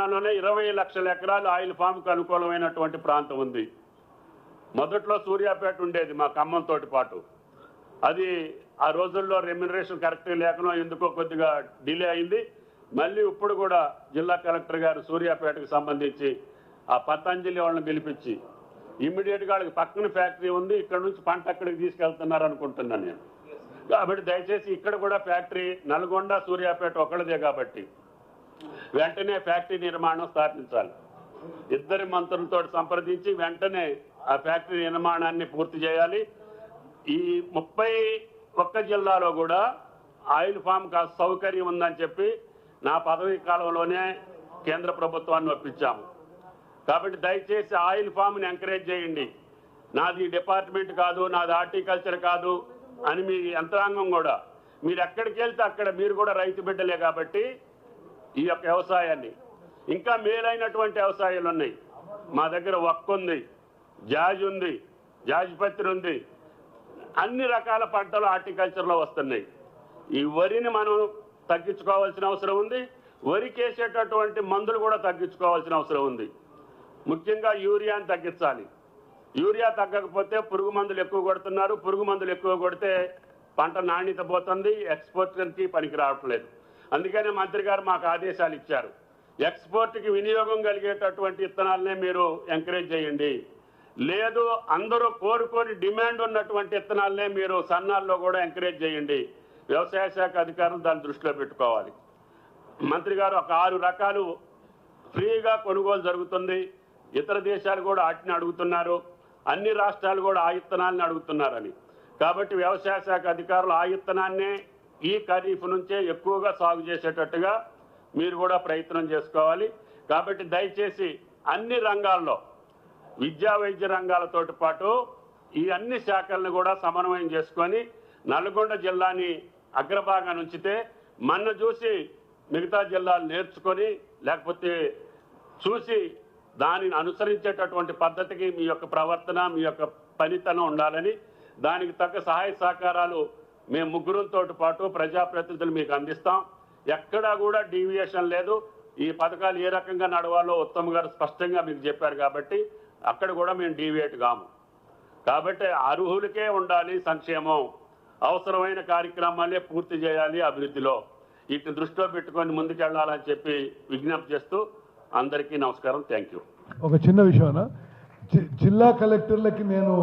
తెలంగాణలోనే ఇరవై లక్షల ఎకరాలు ఆయిల్ ఫామ్కి అనుకూలమైనటువంటి ప్రాంతం ఉంది. మొదట్లో సూర్యాపేట ఉండేది మా ఖమ్మంతో పాటు. అది ఆ రోజుల్లో రెమ్యునరేషన్ కరెక్ట్ లేకనో ఎందుకో కొద్దిగా డిలే అయింది. మళ్ళీ ఇప్పుడు కూడా జిల్లా కలెక్టర్ గారు సూర్యాపేటకు సంబంధించి ఆ పతంజలి వాళ్ళని పిలిపించి ఇమ్మీడియట్గా వాళ్ళకి పక్కన ఫ్యాక్టరీ ఉంది ఇక్కడ నుంచి పంట అక్కడికి తీసుకెళ్తున్నారు అనుకుంటున్నాను నేను. కాబట్టి దయచేసి ఇక్కడ కూడా ఫ్యాక్టరీ నల్గొండ సూర్యాపేట ఒకళ్ళదే కాబట్టి వెంటనే ఫ్యాక్టరీ నిర్మాణం స్థాపించాలి. ఇద్దరి మంత్రులతో సంప్రదించి వెంటనే ఆ ఫ్యాక్టరీ నిర్మాణాన్ని పూర్తి చేయాలి. ఈ ముప్పై ఒక్క జిల్లాలో కూడా ఆయిల్ ఫామ్ కాస్త సౌకర్యం ఉందని చెప్పి నా పదవి కాలంలోనే కేంద్ర ప్రభుత్వాన్ని ఒప్పించాము. కాబట్టి దయచేసి ఆయిల్ ఫామ్ని ఎంకరేజ్ చేయండి. నాది డిపార్ట్మెంట్ కాదు నాది హార్టికల్చర్ కాదు అని మీ యంత్రాంగం కూడా. మీరు ఎక్కడికి వెళ్తే అక్కడ మీరు కూడా రైతు బిడ్డలే కాబట్టి ఈ యొక్క వ్యవసాయాన్ని. ఇంకా మేలైనటువంటి వ్యవసాయాలు ఉన్నాయి. మా దగ్గర వక్క ఉంది జాజ్ ఉంది జాజ్ పత్రి ఉంది. అన్ని రకాల పంటలు హార్టికల్చర్లో వస్తున్నాయి. ఈ వరిని మనం తగ్గించుకోవాల్సిన అవసరం ఉంది. వరికేసేటటువంటి మందులు కూడా తగ్గించుకోవాల్సిన అవసరం ఉంది. ముఖ్యంగా యూరియాని తగ్గించాలి. యూరియా తగ్గకపోతే పురుగు మందులు ఎక్కువ కొడుతున్నారు. పురుగు మందులు ఎక్కువ కొడితే పంట నాణ్యత పోతుంది. ఎక్స్పోర్ట్కి పనికి రావట్లేదు అందుకనే మంత్రి గారు మాకు ఆదేశాలు ఇచ్చారు. ఎక్స్పోర్ట్కి వినియోగం కలిగేటటువంటి విత్తనాలనే మీరు ఎంకరేజ్ చేయండి. లేదు అందరూ కోరుకొని డిమాండ్ ఉన్నటువంటి విత్తనాలనే మీరు సన్నాల్లో కూడా ఎంకరేజ్ చేయండి. వ్యవసాయ శాఖ అధికారులు దాన్ని దృష్టిలో పెట్టుకోవాలి. మంత్రి గారు ఒక ఆరు రకాలు ఫ్రీగా కొనుగోలు జరుగుతుంది. ఇతర దేశాలు కూడా వాటిని అడుగుతున్నారు. అన్ని రాష్ట్రాలు కూడా ఆ ఇత్తనాలను అడుగుతున్నారని. కాబట్టి వ్యవసాయ శాఖ అధికారులు ఆ ఇత్తనాన్నే ఈ ఖరీఫ్ నుంచే ఎక్కువగా సాగు చేసేటట్టుగా మీరు కూడా ప్రయత్నం చేసుకోవాలి. కాబట్టి దయచేసి అన్ని రంగాల్లో విద్యా వైద్య రంగాలతో పాటు ఈ అన్ని శాఖలను కూడా సమన్వయం చేసుకొని నల్గొండ జిల్లాని అగ్రభాగాన్ని ఉంచితే మన చూసి మిగతా జిల్లాలు నేర్చుకొని లేకపోతే చూసి దానిని అనుసరించేటటువంటి పద్ధతికి మీ యొక్క ప్రవర్తన మీ యొక్క పనితనం ఉండాలని దానికి తగ్గ సహాయ సహకారాలు మేము ముగ్గురుతో పాటు ప్రజాప్రతినిధులు మీకు అందిస్తాం. ఎక్కడా కూడా డీవియేషన్ లేదు. ఈ పథకాలు ఏ రకంగా నడవాలో ఉత్తమ్ గారు స్పష్టంగా మీకు చెప్పారు కాబట్టి అక్కడ కూడా మేము డీవియేట్ కాము. కాబట్టి అర్హులకే ఉండాలి సంక్షేమం. అవసరమైన కార్యక్రమాలే పూర్తి చేయాలి అభివృద్ధిలో. వీటిని దృష్టిలో పెట్టుకొని ముందుకెళ్ళాలని చెప్పి విజ్ఞప్తి చేస్తూ అందరికీ నమస్కారం. Thank you. ఒక చిన్న విషయం జిల్లా కలెక్టర్లకి నేను